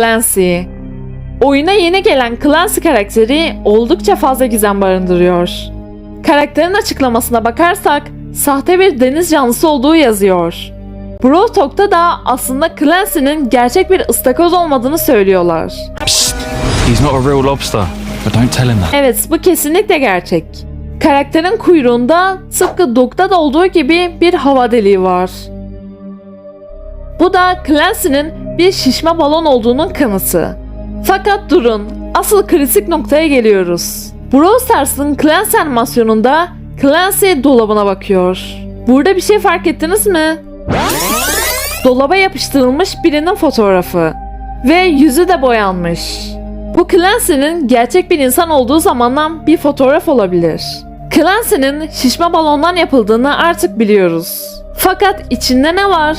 Clancy. Oyuna yeni gelen Clancy karakteri oldukça fazla gizem barındırıyor. Karakterin açıklamasına bakarsak sahte bir deniz canlısı olduğu yazıyor. Brawl Talk'ta da aslında Clancy'nin gerçek bir ıstakoz olmadığını söylüyorlar. Psst. He's not a real lobster. But don't tell him that. Evet bu kesinlikle gerçek. Karakterin kuyruğunda tıpkı Doug'da da olduğu gibi bir hava deliği var. Bu da Clancy'nin bir şişme balon olduğunun kanıtı. Fakat durun, asıl kritik noktaya geliyoruz. Brawl Clancy animasyonunda Clancy dolabına bakıyor. Burada bir şey fark ettiniz mi? Dolaba yapıştırılmış birinin fotoğrafı. Ve yüzü de boyanmış. Bu Clancy'nin gerçek bir insan olduğu zamandan bir fotoğraf olabilir. Clancy'nin şişme balondan yapıldığını artık biliyoruz. Fakat içinde ne var?